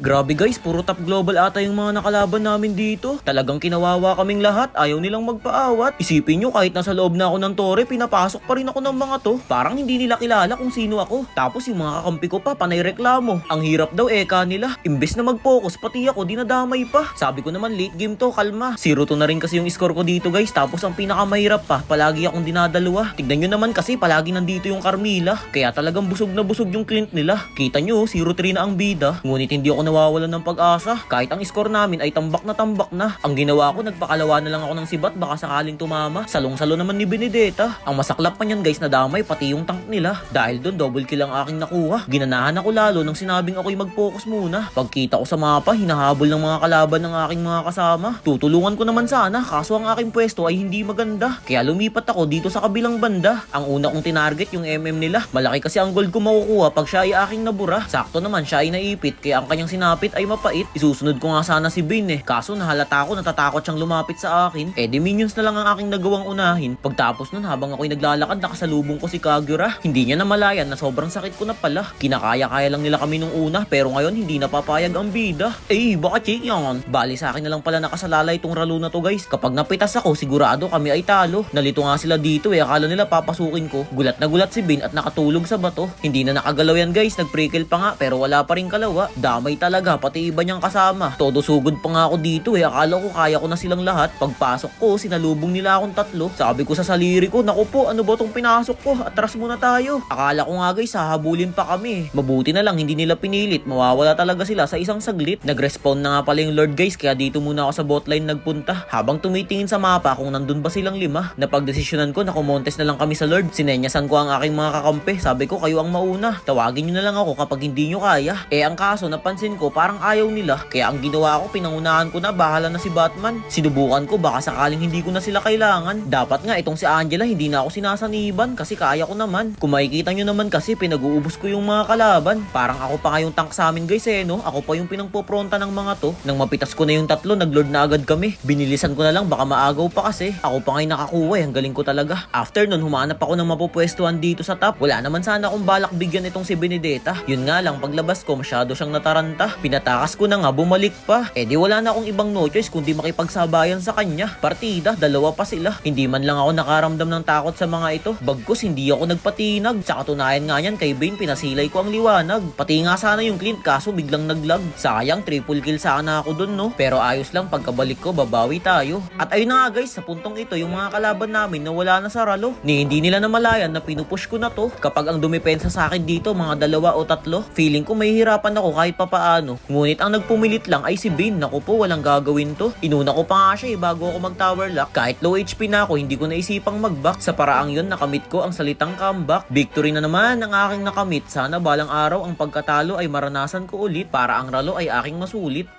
Grabe guys, puro top global ata yung mga nakalaban namin dito. Talagang kinawawa kaming lahat, ayaw nilang magpaawat. Isipin nyo kahit nasa loob na ako ng tore, pinapasok pa rin ako ng mga to. Parang hindi nila kilala kung sino ako. Tapos yung mga kakampi ko pa, panay reklamo. Ang hirap daw eka nila. Imbes na mag-focus, pati ako dinadamay pa. Sabi ko naman late game to, kalma. 0-2 na rin kasi yung score ko dito guys. Tapos ang pinakamahirap pa, palagi akong dinadalawa. Tignan nyo naman kasi palagi nandito yung Carmila. Kaya talagang busog na busog yung Clint nila. Kita nyo, 0-3 na ang bida. Ngunit hindi ako nawawalan ng pag-asa. Kahit ang score namin ay tambak na tambak na. Ang ginawa ko, nagpakalawa na lang ako ng sibat baka sakaling tumama. Salong-salo naman ni Benedetta. Ang masaklap pa niyan guys na damay pati yung tank nila. Dahil doon double kill ang aking nakuha. Ginanahan ako lalo nang sinabing ako'y mag-focus muna. Pagkita ko sa mapa, hinahabol ng mga kalaban ng aking mga kasama. Tutulungan ko naman sana kaso ang aking pwesto ay hindi maganda. Kaya lumipat ako dito sa kabilang banda. Ang una kong tinarget yung MM nila. Malaki kasi ang gold ko makukuha pag siya ay aking nabura. Sakto naman siya ay naipit kaya ang kanyang sinapit ay mapait. Isusunod ko nga sana si Bane eh. Kaso nahalata ko natatakot siyang lumapit sa akin. Eh di minions na lang ang aking nagawang unahin. Pagtapos nun habang ako'y naglalakad nakasalubong ko si Kagura. Hindi niya namalayan na sobrang sakit ko na pala. Kinakaya-kaya lang nila kami nung una pero ngayon hindi napapayag ang bida. Eh baka cheat yan. Bali sa akin na lang pala nakasalalay itong ralo na to guys. Kapag napitas ako sigurado kami ay talo. Nalito nga sila dito eh akala nila papasukin ko. Gulat na gulat si Bin at nakatulog sa bato. Hindi na nakagalaw yan guys. Nag-pre-kill pa nga pero wala pa rin kalawa. Damay talaga pati iba niyang kasama. Todo sugod pa nga ako dito eh. Akala ko kaya ko na silang lahat. Pagpasok ko, sinalubong nila akong tatlo. Sabi ko sa saliri ko, naku po, ano ba tong pinasok ko? Atras muna tayo. Akala ko nga guys, hahabulin pa kami. Mabuti na lang, hindi nila pinilit. Mawawala talaga sila sa isang saglit. Nag-respawn na nga pala yung Lord guys, kaya dito muna ako sa botline nagpunta. Habang tumitingin sa mapa kung nandun ba silang lima, napagdesisyonan ko na kumontes na lang kami sa Lord. Sinenyasan ko ang aking mga kakampi. Sabi ko, kayo ang mauna. Tawagin nyo na lang ako kapag hindi nyo kaya. Eh ang kaso, napansin ko, parang ayaw nila. Kaya ang ginawa ko, pinangunahan ko na, bahala na si Batman. Sinubukan ko, baka sakaling hindi ko na sila kailangan. Dapat nga, itong si Angela, hindi na ako sinasaniban kasi kaya ko naman. Kung makikita nyo naman kasi, pinag-uubos ko yung mga kalaban. Parang ako pa nga yung tank sa amin guys eh, no? Ako pa yung pinangpopronta ng mga to. Nang mapitas ko na yung tatlo, naglord na agad kami. Binilisan ko na lang, baka maagaw pa kasi. Ako pa nga'y nakakuha eh, ang galing ko talaga. After nun, humanap ako ng mapupwestuhan dito sa top. Wala naman sana akong balak bigyan itong si Benedetta. Yun nga lang, paglabas ko, masyado siyang nataranta. Pinatakas ko na nga, bumalik pa. Eh di wala na akong ibang no choice kundi makipagsabayan sa kanya. Partida, dalawa pa sila. Hindi man lang ako nakaramdam ng takot sa mga ito. Bagkus, hindi ako nagpatinag. Sa katunayan nga yan, kay Bane, pinasilay ko ang liwanag. Pati nga sana yung Clint, kaso biglang naglag. Sayang, triple kill sana ako dun, no? Pero ayos lang, pagkabalik ko, babawi tayo. At ayun na nga guys, sa puntong ito, yung mga kalaban namin na wala na sa ralo. Ni hindi nila namalayan na pinupush ko na to. Kapag ang dumipensa sa akin dito, mga dalawa o tatlo, feeling ko may hirapan ako kahit papaano. Ngunit ang nagpumilit lang ay si Bane. Naku po, walang gagawin to. Inuna ko pa nga siya eh, bago ako mag-tower lock. Kahit low HP na ako, hindi ko naisipang mag-back. Sa paraang yun, nakamit ko ang salitang comeback. Victory na naman ang aking nakamit. Sana balang araw ang pagkatalo ay maranasan ko ulit para ang ralo ay aking masulit.